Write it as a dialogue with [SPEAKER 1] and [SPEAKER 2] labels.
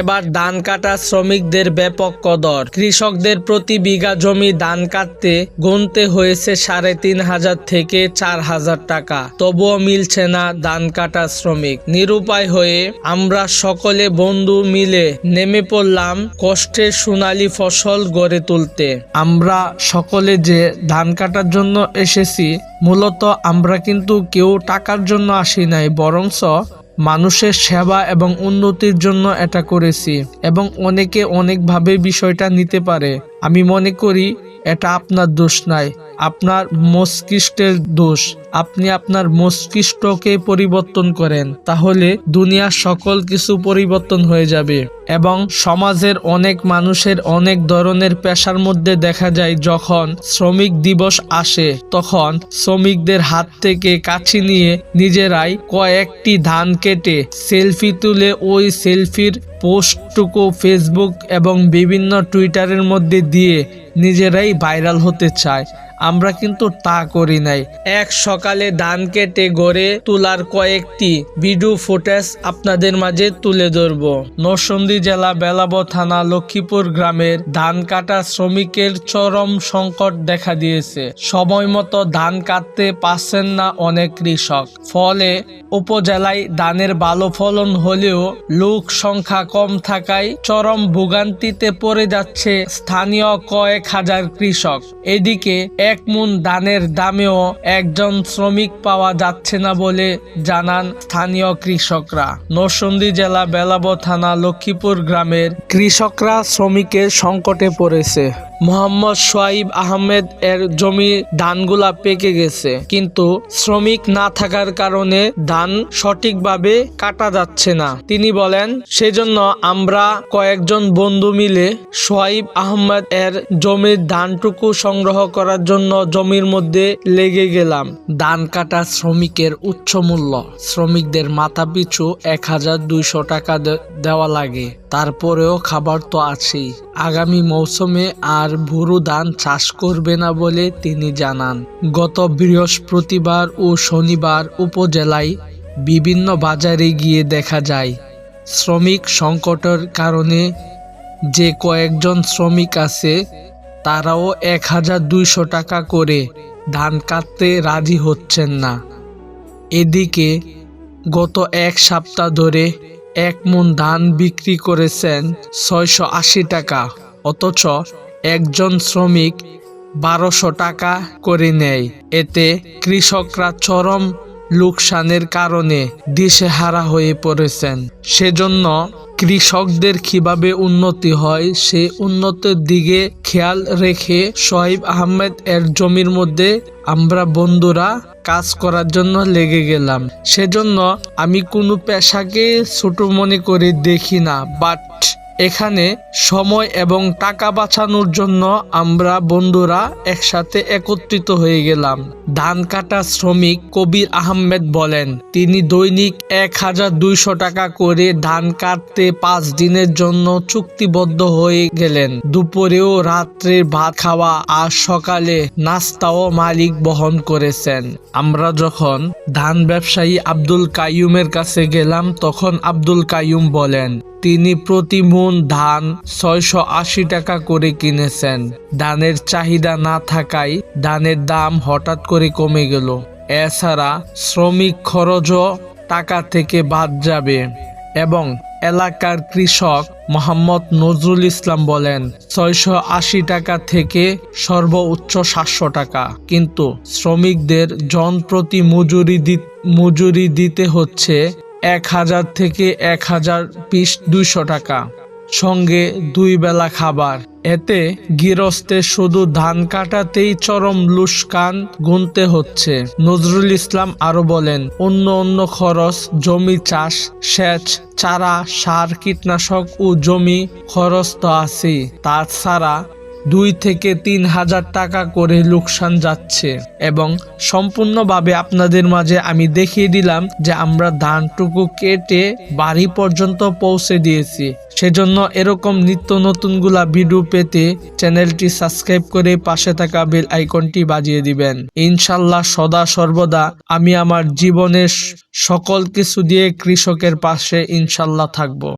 [SPEAKER 1] এবার ধান কাটা শ্রমিকদের ব্যাপক কদর। কৃষকদের প্রতি বিঘা জমি ধান কাটতে গুনতে হয়েছে সাড়ে তিন হাজার থেকে চার হাজার টাকা। তবুও মিলছে না ধান কাটা শ্রমিক। নিরুপায় হয়ে আমরা সকলে বন্ধু মিলে নেমে পড়লাম কষ্টের সোনালী ফসল গড়ে তুলতে। আমরা সকলে যে ধান কাটার জন্য এসেছি, মূলত আমরা কিন্তু কেউ টাকার জন্য আসি নাই, বরংস মানুষের সেবা এবং উন্নতির জন্য এটা করেছি এবং অনেকে অনেকভাবে বিষয়টা নিতে পারে। আমি মনে করি এটা আপনার দোষ নাই। আপনার মস্তিষ্কের দোষ। আপনি আপনার মস্তিষ্ককে পরিবর্তন করেন, তাহলে দুনিয়ার সকল কিছু পরিবর্তন হয়ে যাবে। এবং সমাজের অনেক মানুষের অনেক ধরনের পেশার মধ্যে দেখা যায়, যখন শ্রমিক দিবস আসে, তখন শ্রমিকদের হাত থেকে কাছি নিয়ে নিজেরাই কয়েকটি ধান কেটে সেলফি তুলে ওই সেলফির পোস্টটুকু ফেসবুক এবং বিভিন্ন টুইটারের মধ্যে দিয়ে নিজেরাই ভাইরাল হতে চায়। আমরা কিন্তু তা করি নাই। এক সকালে ধান কেটে গড়ে তোলার কয়েকটি ভিডিও ফুটেজ আপনাদের মাঝে তুলে ধরব। নরসিংদী জেলা বেলাব থানা লক্ষ্মীপুর গ্রামের ধান কাটা শ্রমিকের চরম সংকট দেখা দিয়েছে। সময় মতো ধান কাটতে পারছেন না অনেক কৃষক। ফলে উপজেলায় ধানের ভালো ফলন হলেও লোক সংখ্যা কম থাকায় চরম ভোগান্তিতে পড়ে যাচ্ছে স্থানীয় কয়েক হাজার কৃষক। এদিকে এক মুন ধানের দামেও একজন শ্রমিক পাওয়া যাচ্ছে না বলে জানান স্থানীয় কৃষকরা। নরসন্দি জেলা বেলাব থানা লক্ষ্মীপুর গ্রামের কৃষকরা শ্রমিকের সংকটে পড়েছে। মোহাম্মদ সোয়াইব আহমেদ এর জমি ধানগুলা পেকে গেছে। কিন্তু শ্রমিক না থাকার কারণে ধান সঠিকভাবে কাটা যাচ্ছে না। তিনি বলেন, সেজন্য আমরা কয়েকজন বন্ধু মিলে সোয়াইব আহমেদ এর জমির ধানটুকু সংগ্রহ করার জন্য জমির মধ্যে লেগে গেলাম। ধান কাটা শ্রমিকের উচ্চ মূল্য। শ্রমিকদের মাথা পিছু এক হাজার দুইশো টাকা দেওয়া লাগে। তারপরেও খাবার তো আছেই। আগামী মৌসুমে আর ভুরু ধান চাষ করবে না বলে তিনি জানান। গত বৃহস্পতিবার ও শনিবার উপজেলায় বিভিন্ন বাজারে গিয়ে দেখা যায়, শ্রমিক সংকটের কারণে যে কয়েকজন শ্রমিক আছে, তারাও এক হাজার দুইশো টাকা করে ধান কাটতে রাজি হচ্ছেন না। এদিকে গত এক সপ্তাহ ধরে এক মন ধান বিক্রি করেছেন ছয়শো আশি টাকা, অথচ একজন শ্রমিক বারোশো টাকা করে নেয়। এতে কৃষকরা চরম লোকসানের কারণে দিশেহারা হয়ে পড়েছেন। সেজন্য কৃষকদের কীভাবে উন্নতি হয়, সে উন্নতির দিকে খেয়াল রেখে সোহাইব আহমেদ এর জমির মধ্যে আমরা বন্ধুরা কাজ করার জন্য লেগে গেলাম। সেজন্য আমি কোনো পেশাকে ছোট মনে করে দেখি না বাট এখানে সময় এবং টাকা বাঁচানোর জন্য আমরা বন্ধুরা একসাথে একত্রিত হয়ে গেলাম। ধান কাটা শ্রমিক কবির আহমেদ বলেন, তিনি দৈনিক এক হাজার দুইশো টাকা করে ধান কাটতে পাঁচ দিনের জন্য চুক্তিবদ্ধ হয়ে গেলেন। দুপুরেও রাত্রের ভাত খাওয়া আর সকালে নাস্তাও মালিক বহন করেছেন। আমরা যখন ধান ব্যবসায়ী আব্দুল কাইয়ুমের কাছে গেলাম, তখন আব্দুল কাইয়ুম বলেন তিনি প্রতি মন ধান ছয়শো আশি টাকা করে কিনেছেন। ধানের চাহিদা না থাকায় ধানের দাম হঠাৎ করে কমে গেল। এছাড়া শ্রমিক খরচও টাকা থেকে বাদ যাবে। এবং এলাকার কৃষক মোহাম্মদ নজরুল ইসলাম বলেন, ছয়শো আশি টাকা থেকে সর্বোচ্চ সাতশো টাকা। কিন্তু শ্রমিকদের জন প্রতি মজুরি মজুরি দিতে হচ্ছে এক হাজার থেকে এক হাজার পিস দুইশো টাকা। সঙ্গে দুই বেলা খাবার। এতে গৃহস্থের শুধু ধান কাটাতেই চরম লুস্কান গুনতে হচ্ছে। নজরুল ইসলাম আরও বলেন, অন্য অন্য খরচ, জমি চাষ, সেচ, চারা, সার, কীটনাশক ও জমি খরচ তো আছেই। তাছাড়া দুই থেকে তিন হাজার টাকা করে লোকসান যাচ্ছে। এবং সম্পূর্ণভাবে আপনাদের মাঝে আমি দেখিয়ে দিলাম যে আমরা ধানটুকু কেটে বাড়ি পর্যন্ত পৌঁছে দিয়েছি। সেজন্য এরকম নিত্য নতুনগুলা ভিডিও পেতে চ্যানেলটি সাবস্ক্রাইব করে পাশে থাকা বেল আইকনটি বাজিয়ে দিবেন। ইনশাল্লাহ সদা সর্বদা আমি আমার জীবনের সকল কিছু দিয়ে কৃষকের পাশে ইনশাল্লাহ থাকব।